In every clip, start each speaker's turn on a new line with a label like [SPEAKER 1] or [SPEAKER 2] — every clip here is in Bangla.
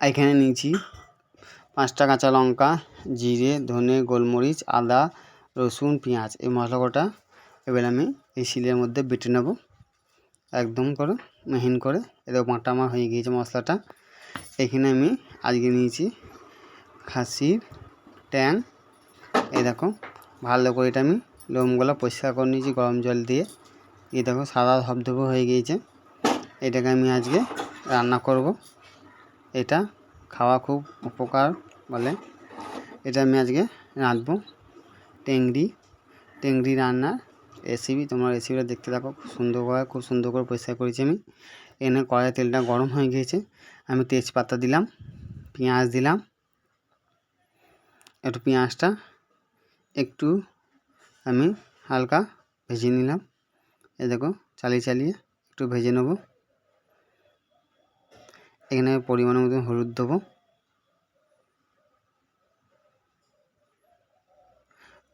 [SPEAKER 1] এখানে নিয়েছি পাঁচটা কাঁচা লঙ্কা, জিরে, ধনে, গোলমরিচ, আদা, রসুন, পেঁয়াজ। এই মশলা কটা এবার আমি এই শিলের মধ্যে বেটে নেব। একদম করে মেহিন করে। এদের বাটা আমার হয়ে গিয়েছে মশলাটা। এখানে আমি আজকে নিয়েছি খাসির ট্যাং। এই দেখো, ভালো করে এটা আমি লোমগুলো পরিষ্কার করে নিয়েছি গরম জল দিয়ে। এই দেখো, সাদা ধবধবে হয়ে গিয়েছে। এটাকে আমি আজকে রান্না করব। এটা খাওয়া খুব উপকার বলে। এটা আমি আজকে রাঁধবো। টেংরি টেংরি রান্নার রেসিপি তোমরা রেসিপিটা দেখতে থাকো। খুব সুন্দর করে, খুব সুন্দর করে পরিষ্কার করেছি আমি। এনে কড়াই তেলটা গরম হয়ে গিয়েছে। আমি তেজপাতা দিলাম, পেঁয়াজ দিলাম। একটু পেঁয়াজটা একটু আমি হালকা ভেজে নিলাম। এ দেখো, চালিয়ে চালিয়ে একটু ভেজে নেব। এখানে পরিমাণ মতো হলুদ দেবো।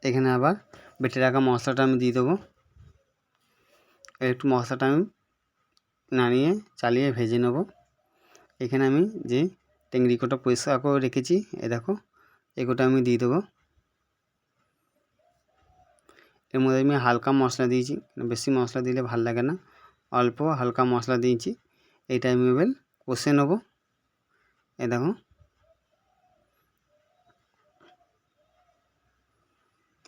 [SPEAKER 1] এখানে আবার বেটে রাখা মশলাটা আমি দিয়ে দেবো। একটু মশলাটা আমি নাড়িয়ে চালিয়ে ভেজে নেব। এখানে আমি যে টেংরি কোটা পরিষ্কার করে রেখেছি, এ দেখো এগুলো আমি দিয়ে দেবো। এর মধ্যে আমি হালকা মশলা দিয়েছি, বেশি মশলা দিলে ভালো লাগে না। অল্প হালকা মশলা দিয়েছি এইটা আমি এবার কষে নেব। এ দেখো।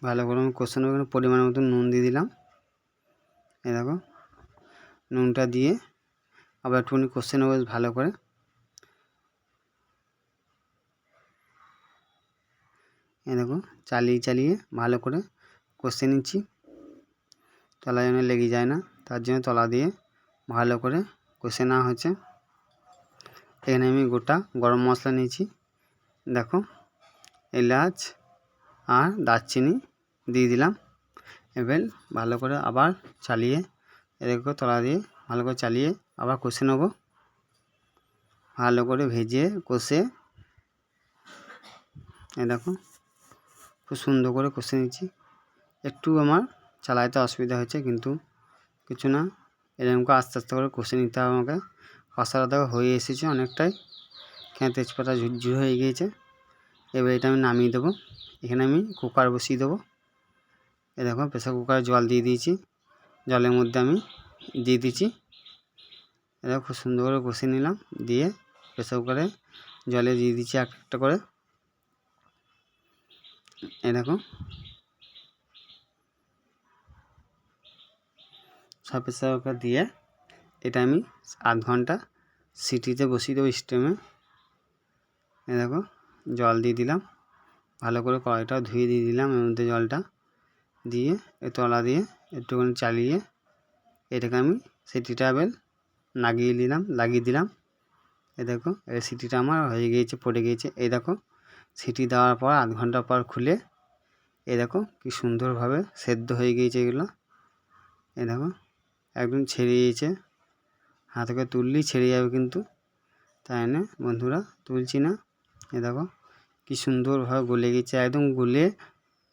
[SPEAKER 1] ভালো করে আমি কষে নেব পরিমাণ মতো নুন দিয়ে দিলাম। এ দেখো। নুনটা দিয়ে আবার একটুখানি কষে নেব ভালো করে। এ দেখো, চালিয়ে চালিয়ে ভালো করে কষে নিচ্ছি। তলা যেন লেগে যায় না, তার জন্য তলা দিয়ে ভালো করে কষে নেওয়া হচ্ছে এখানে আমি গোটা গরম মশলা নিয়েছি। দেখো, এলাচ আর দারচিনি দিয়ে দিলাম। এবার ভালো করে আবার চালিয়ে, এদেরকে তলা দিয়ে ভালো করে চালিয়ে আবার কষে নেব। ভালো করে ভেজে কষে এ দেখো, খুব সুন্দর করে কষে নিচ্ছি একটু আমার চালাইতে অসুবিধা হয়েছে, কিন্তু কিছু না, এরকম করে আস্তে আস্তে করে কষে নিতে হবে আমাকে। দেখো হয়ে এসেছে অনেকটাই। এখানে তেজপাতা ঝুরঝুর হয়ে গিয়েছে। এবার এটা আমি নামিয়ে দেবো। এখানে আমি কুকার বসিয়ে দেবো। এ দেখো, প্রেসার কুকারে জল দিয়ে দিয়েছি। জলের মধ্যে আমি দিয়ে দিচ্ছি এটা খুব সুন্দর করে কষে নিলাম। দিয়ে প্রেসার কুকারে জলে দিয়ে দিচ্ছি এক একটা করে। এ দেখো, সব প্রেসার কুকার দিয়ে এটা আমি আধ ঘণ্টা সিটিতে বসিয়ে দেবো স্টেমে। এ দেখো, জল দিয়ে দিলাম। ভালো করে কড়াইটা ধুয়ে দিয়ে দিলাম এর মধ্যে জলটা দিয়ে, এ তলা দিয়ে একটুখানি চালিয়ে এটাকে আমি সিটিটা এবার লাগিয়ে নিলাম লাগিয়ে দিলাম। এ দেখো, এই সিটিটা আমার হয়ে গিয়েছে, পড়ে গিয়েছে। এই দেখো, সিটি দেওয়ার পর আধ ঘণ্টা পর খুলে এ দেখো কি সুন্দরভাবে সেদ্ধ হয়ে গিয়েছে এগুলো। এ দেখো, একদম ছেড়ে গিয়েছে হাতে করে তুললেই ছেড়ে যাবে কিন্তু। তাই না? বন্ধুরা, তুলছি না। এ দেখো, কি সুন্দরভাবে গলে গেছে। একদম গলে,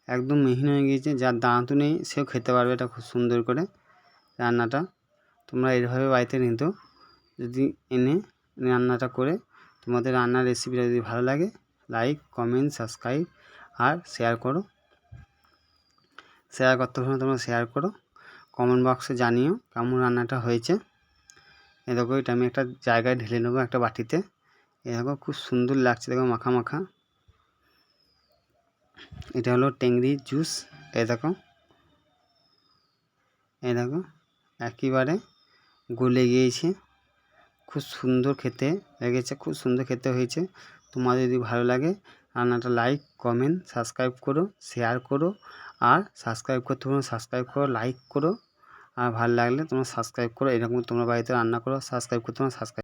[SPEAKER 1] একদম মিহিন হয়ে গিয়েছে যার দাঁতও নেই, সেও খেতে পারবে এটা খুব সুন্দর করে রান্নাটা। তোমরা এইভাবে বাড়িতে নিত যদি এনে রান্নাটা করে তোমাদের রান্নার রেসিপিটা যদি ভালো লাগে লাইক কমেন্ট সাবস্ক্রাইব আর শেয়ার করো। শেয়ার করতে হবে তোমরা শেয়ার করো। কমেন্ট বক্সে জানিও কেমন রান্নাটা হয়েছে। এ দেখো, এটা আমি একটা জায়গায় ঢেলে নেব একটা বাটিতে। এ দেখো, খুব সুন্দর লাগছে, দেখো, মাখা মাখা। এটা হলো টেংরি জুস এ দেখো। এ দেখো, একেবারে গলে গিয়েছে। খুব সুন্দর খেতে লেগেছে, খুব সুন্দর খেতে হয়েছে। তোমার যদি ভালো লাগে, রান্নাটা লাইক, কমেন্ট, সাবস্ক্রাইব করো, শেয়ার করো, আর সাবস্ক্রাইব করতে পারো সাবস্ক্রাইব করো, লাইক করো। আর ভালো লাগলে তোমরা সাবস্ক্রাইব করো। এরকম তোমরা বাড়িতে রান্না করো সাবস্ক্রাইব করতে তোমরা সাবস্ক্রাইব